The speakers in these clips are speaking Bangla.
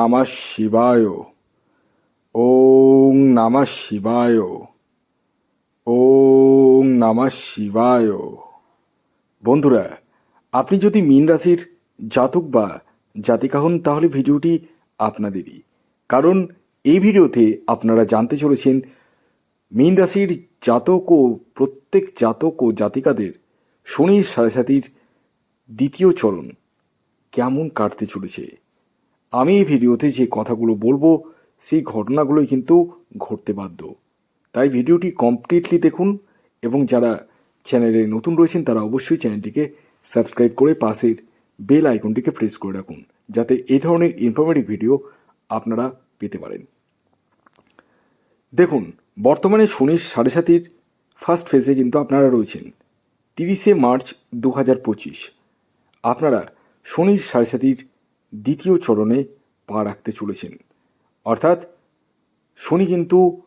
নমঃ শিবায়। ওং নমঃ শিবায়। ওং নমঃ শিবায়। বন্ধুরা, আপনি যদি মীন রাশির জাতক বা জাতিকা হন, তাহলে ভিডিওটি আপনাদেরই। কারণ এই ভিডিওতে আপনারা জানতে চলেছেন, মীন রাশির জাতক ও প্রত্যেক জাতক ও জাতিকাদের শনির সাড়ে সাতির দ্বিতীয় চরণ কেমন কাটতে চলেছে। আমি এই ভিডিওতে যে কথাগুলো বলব, সেই ঘটনাগুলোই কিন্তু ঘটতে বাধ্য। তাই ভিডিওটি কমপ্লিটলি দেখুন এবং যারা চ্যানেলে নতুন রয়েছেন, তারা অবশ্যই চ্যানেলটিকে সাবস্ক্রাইব করে পাশের বেল আইকনটিকে প্রেস করে রাখুন, যাতে এই ধরনের ইনফরমেটিভ ভিডিও আপনারা পেতে পারেন। দেখুন, বর্তমানে শনির সাড়ে সাতির ফার্স্ট ফেজে কিন্তু আপনারা রয়েছেন, তিরিশে মার্চ দু হাজার পঁচিশ। আপনারা শনির সাড়ে সাতির দ্বিতীয় চরণে পা রাখতে চলেছেন। অর্থাৎ শনি কিন্তু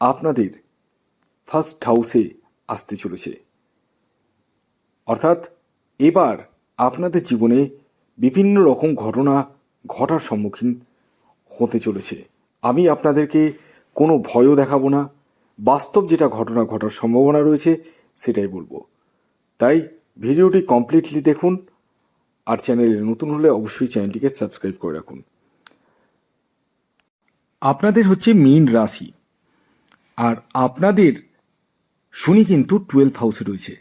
আপনাদের ফার্স্ট হাউসে আসতে চলেছে। অর্থাৎ এবার আপনাদের জীবনে বিভিন্ন রকম ঘটনা ঘটার সম্মুখীন হতে চলেছে। আমি আপনাদেরকে কোনো ভয়ও দেখাবো না। বাস্তব যেটা ঘটনা ঘটার সম্ভাবনা রয়েছে সেটাই বলব। তাই ভিডিওটি কমপ্লিটলি দেখুন। আর চ্যানেলে নতুন হলে অবশ্যই চ্যানেলটিকে সাবস্ক্রাইব করে রাখুন। আপনাদের হচ্ছে মীন রাশি। আর আপনাদের শনি কিন্তু টুয়েলভ হাউসে রয়েছে।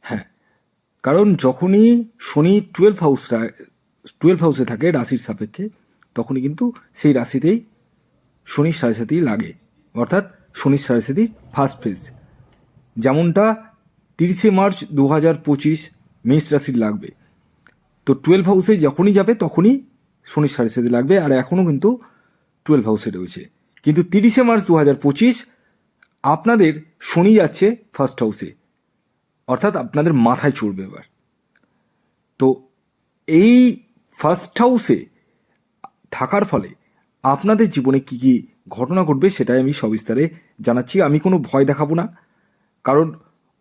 হ্যাঁ কারণ যখনই শনি টুয়েলভ হাউসটা টুয়েলভ হাউসে থাকে রাশির সাপেক্ষে, তখনই কিন্তু সেই রাশিতেই শনির সাড়ে সাথেই লাগে। অর্থাৎ শনির সাড়ে সাথেই ফার্স্ট ফেজ যেমনটা তিরিশে মার্চ দু হাজার পঁচিশ মেষ রাশির লাগবে। তো টুয়েলভ হাউসে যখনই যাবে তখনই শনির সাড়ে সাথে লাগবে, আর এখনও কিন্তু টুয়েলভ হাউসে রয়েছে। কিন্তু তিরিশে মার্চ দু হাজার পঁচিশ আপনাদের শনি যাচ্ছে ফার্স্ট হাউসে অর্থাৎ আপনাদের মাথায় চড়বে এবার। তো এই ফার্স্ট হাউসে থাকার ফলে আপনাদের জীবনে কী কী ঘটনা ঘটবে সেটাই আমি সবিস্তারে জানাচ্ছি। আমি কোনো ভয় দেখাবো না। কারণ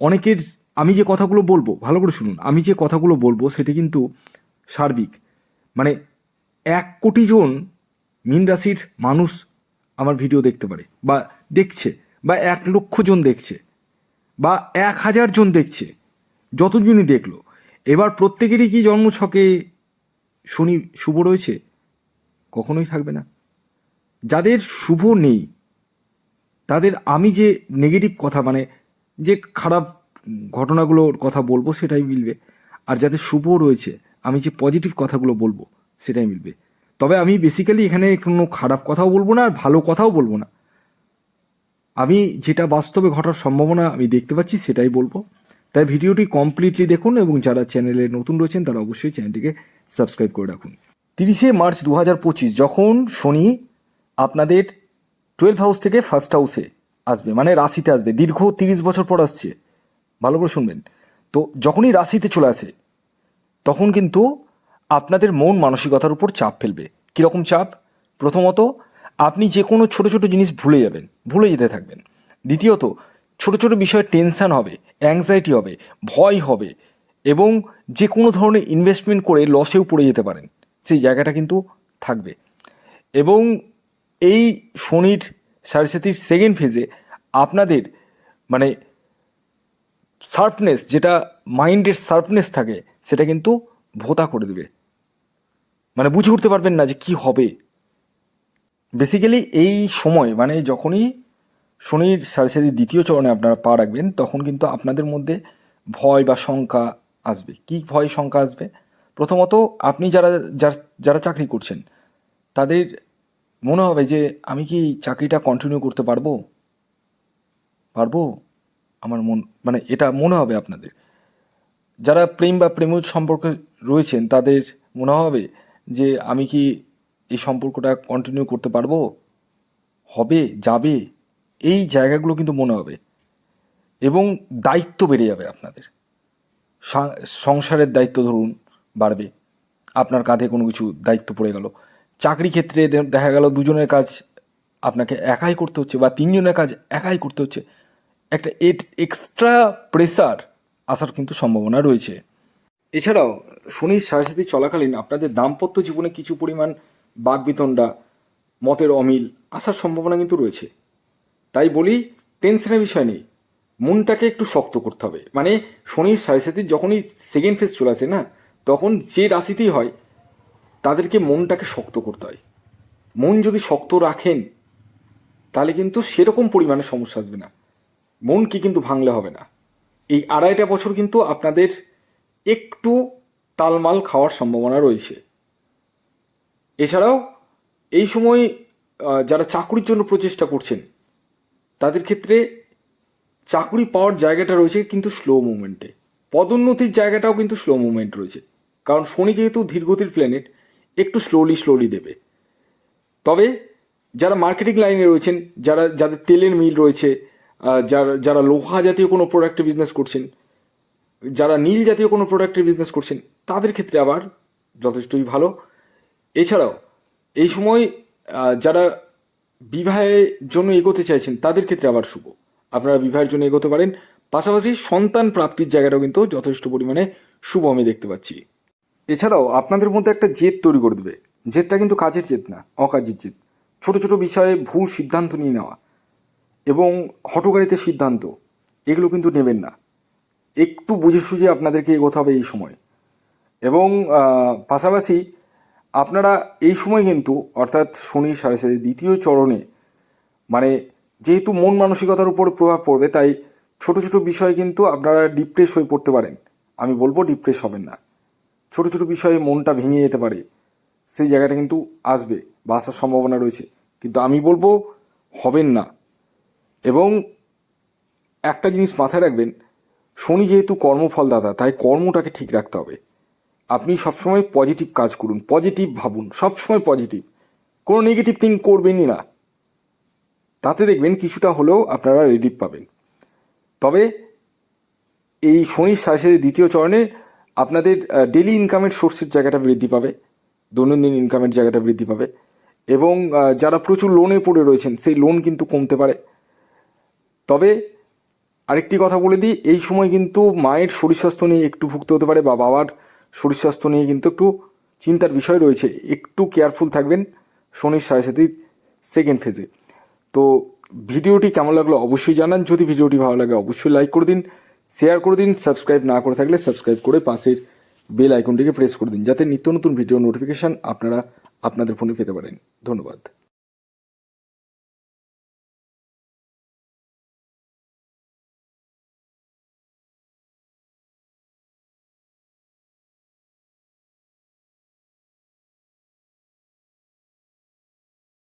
অনেকের আমি যে কথাগুলো বলব, ভালো করে শুনুন, আমি যে কথাগুলো বলব সেটা কিন্তু সার্বিক। মানে এক কোটি জন মীন রাশির মানুষ আমার ভিডিও দেখতে পারে, বা দেখছে, বা এক লক্ষ জন দেখছে, বা এক হাজার জন দেখছে, যতজনই দেখল। এবার প্রত্যেকেরই কি জন্মছকে শনি শুভ রয়েছে? কখনোই থাকবে না। যাদের শুভ নেই, তাদের আমি যে নেগেটিভ কথা মানে যে খারাপ ঘটনাগুলোর কথা বলব সেটাই মিলবে। আর যাতে শুভ রয়েছে, আমি যে পজিটিভ কথাগুলো বলব সেটাই মিলবে। তবে আমি বেসিক্যালি এখানে কোনো খারাপ কথাও বলব না আর ভালো কথাও বলব না। আমি যেটা বাস্তবে ঘটার সম্ভাবনা আমি দেখতে পাচ্ছি সেটাই বলব। তাই ভিডিওটি কমপ্লিটলি দেখুন এবং যারা চ্যানেলে নতুন রয়েছেন তারা অবশ্যই চ্যানেলটিকে সাবস্ক্রাইব করে রাখুন। তিরিশে মার্চ দু হাজার পঁচিশ যখন শনি আপনাদের টুয়েলভ হাউস থেকে ফার্স্ট হাউসে আসবে মানে রাশিতে আসবে, দীর্ঘ তিরিশ বছর পর আসছে। ভালো করে শুনবেন। তো যখনই রাশিতে চলে আসে, তখন কিন্তু আপনাদের মন মানসিকতার উপর চাপ ফেলবে। কীরকম চাপ? প্রথমত, আপনি যে কোনো ছোটো ছোটো জিনিস ভুলে যাবেন, ভুলে যেতে থাকবেন। দ্বিতীয়ত, ছোটো ছোটো বিষয়ে টেনশান হবে অ্যাংজাইটি হবে, ভয় হবে এবং যে কোনো ধরনের ইনভেস্টমেন্ট করে লসেও পড়ে যেতে পারেন। সেই জায়গাটা কিন্তু থাকবে। এবং এই শনির সাড়ে সেকেন্ড ফেজে আপনাদের মানে শার্পনেস, যেটা মাইন্ডের শার্পনেস থাকে, সেটা কিন্তু ভোতা করে দেবে। মানে বুঝে উঠতে পারবেন না যে কি হবে। বেসিক্যালি এই সময় মানে যখনই শনির সাথে দ্বিতীয় চরণে আপনারা পা রাখবেন, তখন কিন্তু আপনাদের মধ্যে ভয় বা শঙ্কা আসবে। কি ভয় শঙ্কা আসবে? প্রথমত আপনি যার- যারা চাকরি করছেন, তাদের মনে হবে যে, আমি কি চাকরিটা কন্টিনিউ করতে পারব? পারব? আমার মন মানে এটা মনে হবে আপনাদের। যারা প্রেম বা প্রেমজ সম্পর্কে রয়েছেন, তাদের মনে হবে যে আমি কি এই সম্পর্কটা কন্টিনিউ করতে পারব? হবে? যাবে? এই জায়গাগুলো কিন্তু মনে হবে। এবং দায়িত্ব বেড়ে যাবে আপনাদের। সংসারের দায়িত্ব ধরুন বাড়বে। আপনার কাঁধে কোনো কিছু দায়িত্ব পড়ে গেল। চাকরি ক্ষেত্রে দেখা গেল দুজনের কাজ আপনাকে একাই করতে হচ্ছে বা তিনজনের কাজ একাই করতে হচ্ছে। একটা এক্সট্রা প্রেসার আসার কিন্তু সম্ভাবনা রয়েছে। এছাড়াও শনির সাথে চলাকালীন আপনাদের দাম্পত্য জীবনে কিছু পরিমাণ বাগবিতণ্ডা মতের অমিল আসার সম্ভাবনা কিন্তু রয়েছে। তাই বলি, টেনশনের বিষয় নেই। মনটাকে একটু শক্ত করতে হবে। মানে শনির সাথে যখনই সেকেন্ড ফেজ চলে আসে না, তখন যে রাশিতেই হয়, তাদেরকে মনটাকে শক্ত করতে হয়। মন যদি শক্ত রাখেন, তাহলে কিন্তু সেরকম পরিমাণে সমস্যা আসবে না। মনকে কিন্তু ভাঙলে হবে না। এই আড়াইটা বছর কিন্তু আপনাদের একটু তালমাল খাওয়ার সম্ভাবনা রয়েছে। এছাড়াও এই সময় যারা চাকরির জন্য প্রচেষ্টা করছেন, তাদের ক্ষেত্রে চাকরি পাওয়ার জায়গাটা রয়েছে কিন্তু স্লো মুভমেন্টে পদোন্নতির জায়গাটাও কিন্তু স্লো মুভমেন্ট রয়েছে। কারণ শনি যেহেতু ধীরগতির প্ল্যানেট একটু স্লোলি স্লোলি দেবে। তবে যারা মার্কেটিং লাইনে রয়েছেন, যারা, যাদের তেলের মিল রয়েছে যারা যারা লোহা জাতীয় কোনো প্রোডাক্টে বিজনেস করছেন, যারা নীল জাতীয় কোনো প্রোডাক্টের বিজনেস করছেন, তাদের ক্ষেত্রে আবার যথেষ্টই ভালো। এছাড়াও, এই সময় যারা বিবাহের জন্য এগোতে চাইছেন, তাদের ক্ষেত্রে আবার শুভ। আপনারা বিবাহের জন্য এগোতে পারেন, পাশাপাশি সন্তান প্রাপ্তির জায়গাটাও কিন্তু যথেষ্ট পরিমাণে শুভ আমি দেখতে পাচ্ছি। এছাড়াও, আপনাদের মধ্যে একটা জেদ তৈরি করে দেবে। জেদটা কিন্তু কাজের জেদ না, অকাজের জেদ। ছোট ছোট বিষয়ে ভুল সিদ্ধান্ত নিয়ে নেওয়া। এবং হটকারিতে সিদ্ধান্ত, এগুলো কিন্তু নেবেন না। একটু বুঝে সুঝে আপনাদেরকে এগোতে হবে এই সময়। এবং পাশাপাশি আপনারা এই সময় কিন্তু, অর্থাৎ শনি, সাড়ে সাথে দ্বিতীয় চরণে মানে যেহেতু মন মানসিকতার উপর প্রভাব পড়বে, তাই ছোট ছোট বিষয়ে কিন্তু আপনারা ডিপ্রেস হয়ে পড়তে পারেন। আমি বলব ডিপ্রেস হবেন না। ছোট ছোট বিষয়ে মনটা ভেঙে যেতে পারে। সেই জায়গাটা কিন্তু আসবে বা আসার সম্ভাবনা রয়েছে। কিন্তু আমি বলব, হবেন না। এবং একটা জিনিস মাথায় রাখবেন, শনি যেহেতু কর্মফলদাতা তাই কর্মটাকে ঠিক রাখতে হবে। আপনি সবসময় পজিটিভ কাজ করুন পজিটিভ ভাবুন, সবসময় পজিটিভ কোনো নেগেটিভ থিঙ্ক করবেনই না। তাতে দেখবেন কিছুটা হলেও আপনারা রিলিফ পাবেন। তবে এই শনির সাথে দ্বিতীয় চরণে আপনাদের ডেলি ইনকামের সোর্সের জায়গাটা বৃদ্ধি পাবে, দৈনন্দিন ইনকামের জায়গাটা বৃদ্ধি পাবে এবং যারা প্রচুর লোনে পড়ে রয়েছেন, সেই লোন কিন্তু কমতে পারে। তবে আরেকটি কথা বলে দিই, এই সময় কিন্তু মায়ের শরীর স্বাস্থ্য নিয়ে একটু ভুগতে হতে পারে বা বাবার শরীর স্বাস্থ্য নিয়ে কিন্তু একটু চিন্তার বিষয় রয়েছে। একটু কেয়ারফুল থাকবেন শনির সাড়ে সাথে সেকেন্ড ফেজে তো ভিডিওটি কেমন লাগল অবশ্যই জানান। যদি ভিডিওটি ভালো লাগে অবশ্যই লাইক করে দিন শেয়ার করে দিন সাবস্ক্রাইব না করে থাকলে সাবস্ক্রাইব করে পাশের বেল আইকনটিকে প্রেস করে দিন, যাতে নিত্য নতুন ভিডিও নোটিফিকেশান আপনারা আপনাদের ফোনে পেতে পারেন। ধন্যবাদ।